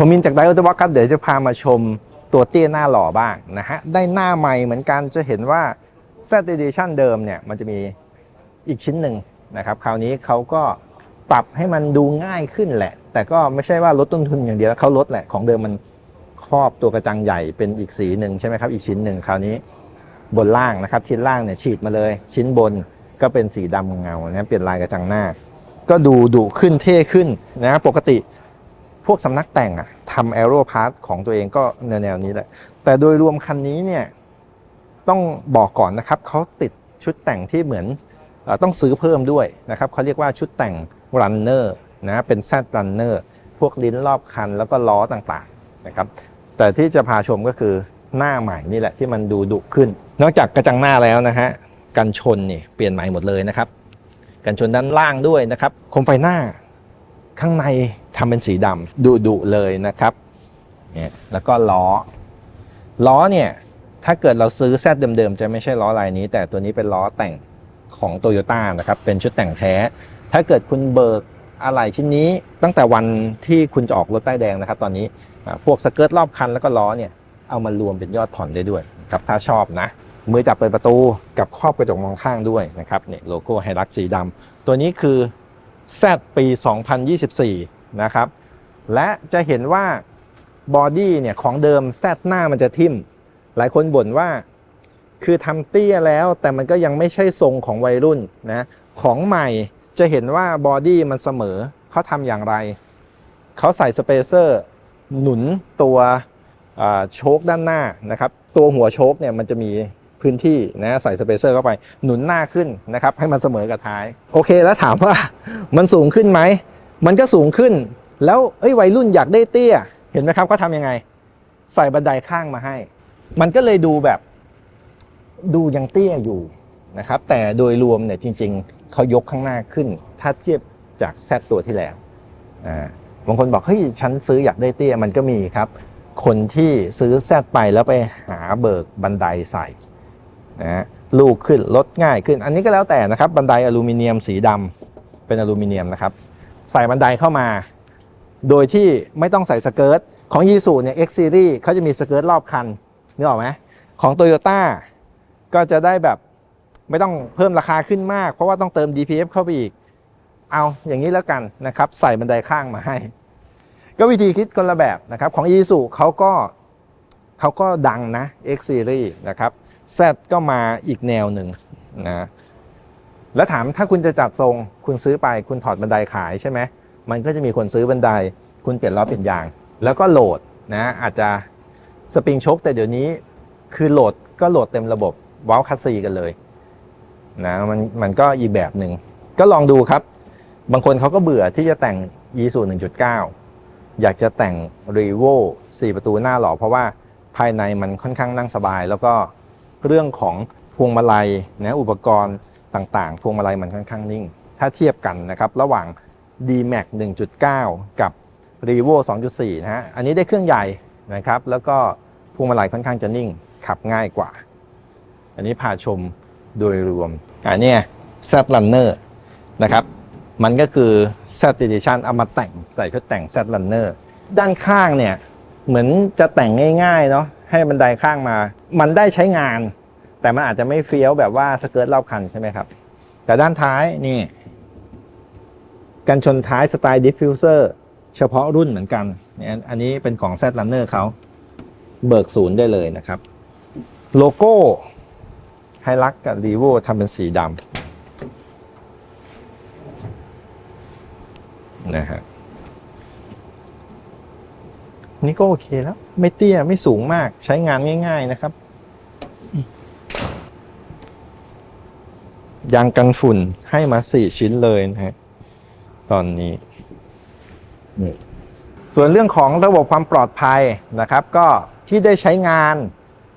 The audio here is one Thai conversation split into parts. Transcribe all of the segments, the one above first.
ผมมินจากไดโอเตบ็อกครับ เดี๋ยวจะพามาชมตัวเตี้ยหน้าหล่อบ้างนะฮะ ได้หน้าใหม่เหมือนกันจะเห็นว่า Z Edition เดิมเนี่ยมันจะมีอีกชิ้นหนึ่งนะครับ คราวนี้เขาก็ปรับให้มันดูง่ายขึ้นแหละ แต่ก็ไม่ใช่ว่าลดต้นทุนอย่างเดียวเขาลดแหละของเดิมมันครอบตัวกระจังใหญ่เป็นอีกสีหนึ่งใช่ไหมครับ อีกชิ้นหนึ่งคราวนี้บนล่างนะครับ ชิ้นล่างเนี่ยฉีดมาเลย ชิ้นบนก็เป็นสีดำเงานะเปลี่ยนลายกระจังหน้า ก็ดูดุขึ้นเท่ขึ้นนะปกติ พวกสำนักแต่งอะทำแอโรพาร์ทของตัวเองก็แนวๆนี้แหละ แต่โดยรวมคันนี้เนี่ยต้องบอกก่อนนะครับเขาติดชุดแต่งที่เหมือนต้องซื้อเพิ่มด้วยนะครับเขาเรียกว่าชุดแต่ง Runner นะเป็น Z Runner พวกลิ้นรอบคันแล้วก็ล้อต่างๆนะครับแต่ที่จะพาชมก็คือหน้าใหม่นี่แหละที่มันดูดุขึ้น นอกจากกระจังหน้าแล้วนะฮะกันชนนี่เปลี่ยนใหม่หมดเลยนะครับ กันชนด้านล่างด้วยนะครับโคมไฟหน้า ข้างในทำเป็นสีดำดุดุๆเลยนะครับเนี่ยแล้วก็ล้อ ล้อเนี่ยถ้าเกิดเราซื้อแซดเดิมๆ จะไม่ใช่ล้อลายนี้ แต่ตัวนี้เป็นล้อแต่งของ t o y ยต้านะครับเป็นชุดแต่งแท้ ถ้าเกิดคุณเบิกอะไรชิ้นนี้ตั้งแต่วันที่คุณจะออกรถป้ายแดงนะครับ ตอนนี้พวกสเกิร์ตรอบคันแล้วก็ล้อเนี่ยเอามารวมเป็นยอดผ่อนได้ด้วยครับถ้าชอบนะมือจับเปิดประตูกับครอบกระจกมองข้างด้วยนะครับเนี่ยโลโก้ไฮรักสีดำตัวนี้คือ Z ปี 2024 นะครับ และจะเห็นว่าบอดี้เนี่ยของเดิม Z หน้ามันจะทิ่ม หลายคนบ่นว่า คือทำเตี้ยแล้วแต่มันก็ยังไม่ใช่ทรงของวัยรุ่นนะ ของใหม่จะเห็นว่าบอดี้มันเสมอเขาทำอย่างไร เขาใส่สเปเซอร์หนุนตัวโชคด้านหน้านะครับ ตัวหัวโชคเนี่ยมันจะมี พื้นที่นะใส่สเปเซอร์เข้าไปหนุนหน้าขึ้นนะครับให้มันเสมอกับท้าย โอเคแล้วถามว่ามันสูงขึ้นไหม มันก็สูงขึ้น แล้วเอ้ยวัยรุ่นอยากได้เตี้ย เห็นไหมครับเขาทำยังไง ใส่บันไดข้างมาให้ มันก็เลยดูแบบดูยังเตี้ยอยู่นะครับแต่โดยรวมเนี่ยจริง ๆเขายกข้างหน้าขึ้น ถ้าเทียบจากแซดตัวที่แล้วอ่าบางคนบอกเฮ้ยฉันซื้ออยากได้เตี้ยมันก็มีครับ คนที่ซื้อแซดไปแล้วไปหาเบิกบันไดใส่ นะฮะลูกขึ้นลดง่ายขึ้น อันนี้ก็แล้วแต่นะครับ บันไดอลูมิเนียมสีดำเป็นอลูมิเนียมนะครับ ใส่บันไดเข้ามา โดยที่ไม่ต้องใส่สเกิร์ตของยีสูเนี่ย X Series เขาจะมีสเกิร์ตรอบคันนึกออกไหมของ Toyota ก็จะได้แบบไม่ต้องเพิ่มราคาขึ้นมาก เพราะว่าต้องเติม DPF เข้าไปอีก เอาอย่างนี้แล้วกันนะครับ ใส่บันไดข้างมาให้ ก็วิธีคิดคนละแบบนะครับ ของ i s u เขาก็ เขาก็ดังนะ X Series นะครับ Z ก็มาอีกแนวหนึ่งนะแล้วถามถ้าคุณจะจัดทรงคุณซื้อไปคุณถอดบันไดขายใช่ไหมมันก็จะมีคนซื้อบันได คุณเปลี่ยนล้อเปลี่ยนยาง แล้วก็โหลดนะอาจจะสปริงชคแต่เดี๋ยวนี้คือโหลดก็โหลดเต็มระบบว้าวคัสซีกันเลยนะมันมันก็อีกแบบหนึ่งก็ลองดูครับ บางคนเขาก็เบื่อที่จะแต่ง e สู1.9อยากจะแต่ง r e v o 4 ประตูหน้าหล่อเพราะว่า ภายในมันค่อนข้างนั่งสบาย แล้วก็เรื่องของพวงมาลัยนะอุปกรณ์ต่างๆ พวงมาลัยมันค่อนข้างนิ่ง ถ้าเทียบกันนะครับระหว่าง D-Max 1.9 กับ r e v o 2.4 นะฮะอันนี้ได้เครื่องใหญ่นะครับแล้วก็พวงมาลัยค่อนข้างจะนิ่งขับง่ายกว่า อันนี้พาชมโดยรวมอันนี้ Z Runner นะครับมันก็คือ Z Edition เอามาแต่งใส่ชุดแต่ง Z Runner ด้านข้างเนี่ย เหมือนจะแต่งง่ายๆเนาะให้บันไดข้างมา มันได้ใช้งาน แต่มันอาจจะไม่เฟี้ยวแบบว่าสเกิร์ตรอบคันใช่ไหมครับ แต่ด้านท้ายนี่กันชนท้ายสไตล์ดิฟฟิวเซอร์เฉพาะรุ่นเหมือนกันนี่อันนี้เป็นของ Z Runner เขาเบิกศูนย์ได้เลยนะครับ โลโก้ไฮลักกับรีโวทำเป็นสีดำนะฮะ นี่ก็โอเคแล้ว ไม่เตี้ยไม่สูงมากใช้งานง่าย ๆนะครับยางกันฝุ่นให้มา4ชิ้นเลยนะฮะตอนนี้นี่ส่วนเรื่องของระบบความปลอดภัยนะครับ ก็ที่ได้ใช้งาน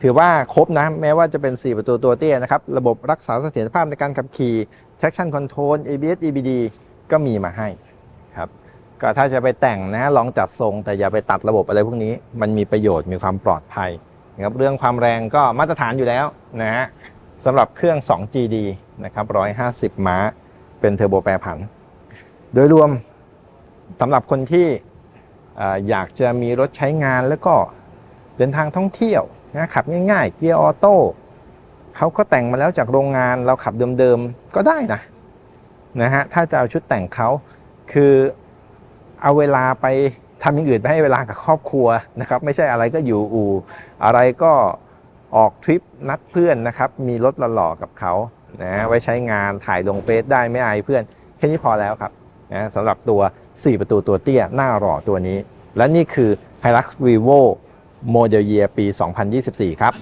ถือว่าครบนะ แม้ว่าจะเป็น 4 ประตูตัวเตี้ยนะครับ ระบบรักษาเสถียรภาพในการขับขี่ traction control ABS EBD ก็มีมาให้ ก็ถ้าจะไปแต่งนะลองจัดทรง แต่อย่าไปตัดระบบอะไรพวกนี้ มันมีประโยชน์มีความปลอดภัยนะครับเรื่องความแรงก็มาตรฐานอยู่แล้วนะฮะสำหรับเครื่อง 2GD นะครับ150 ม้า เป็นเทอร์โบแปรผัน โดยรวมสำหรับคนที่อ่าอยากจะมีรถใช้งานแล้วก็เดินทางท่องเที่ยวนะขับง่ายๆ เกียร์ออโต้เขาก็แต่งมาแล้วจากโรงงานเราขับเดิมๆ ก็ได้นะนะฮะถ้าจะเอาชุดแต่งเขาคือ เอาเวลาไปทำอย่างอื่นไปให้เวลากับครอบครัวนะครับ ไม่ใช่อะไรก็อยู่อู่อะไรก็ออกทริปนัดเพื่อนนะครับ มีรถหล่อๆกับเขานะไว้ใช้งานถ่ายลงเฟซได้ไม่อายเพื่อน แค่นี้พอแล้วครับนะสำหรับตัว 4 ประตูตัวเตี้ย หน้าหล่อตัวนี้ และนี่คือ Hilux Revo Model Year ปี 2024 ครับ